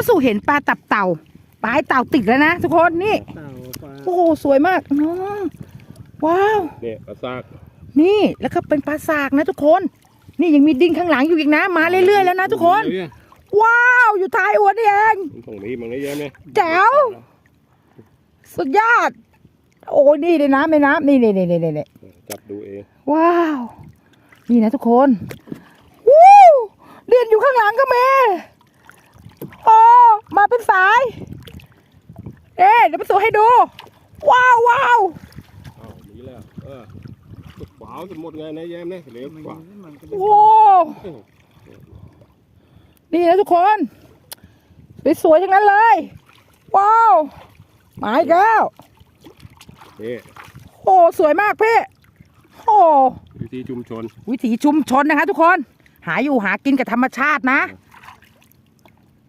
ป้าสู่เห็นปลาตับเต่าปลายเต่าติดแล้วนะทุกคนนี่เต่าปลาโอ้โหสวยมากน้องว้าว เนี่ยปลาซากนี่แล้วก็เป็นปลาสากนะทุกคน นี่ยังมีดิ้งข้างหลังอยู่อีกนะ มาเรื่อยๆแล้วนะทุกคนเนี่ยว้าวอยู่ท้ายอวนนี่เองมันส่งนี้มันได้เยอะเนี่ยแจ๋วสุดยอด โอ้ยนี่ในน้ำในน้ำนี่นี่นี่นี่นี่จับดูเองว้าว นี่นะทุกคนวู้เดินอยู่ข้างหลังก็มีโอ้มาเป็นสาย เอ๊ะเดี๋ยวไปสูให้ดู ว้าวว้าวอ้าวหนีแล้วเออขวาวจะหมดไงนะแย้มเนี่ยเหลวกว่ามันก็โอ้นี่นะทุกคนสวยๆทั้งนั้นเลย ว้าวหมายแก้วนี่โอ้สวยมากพี่โอ้วิธีชุมชน วิถีชุมชนนะคะทุกคน หาอยู่หากินกับธรรมชาตินะเ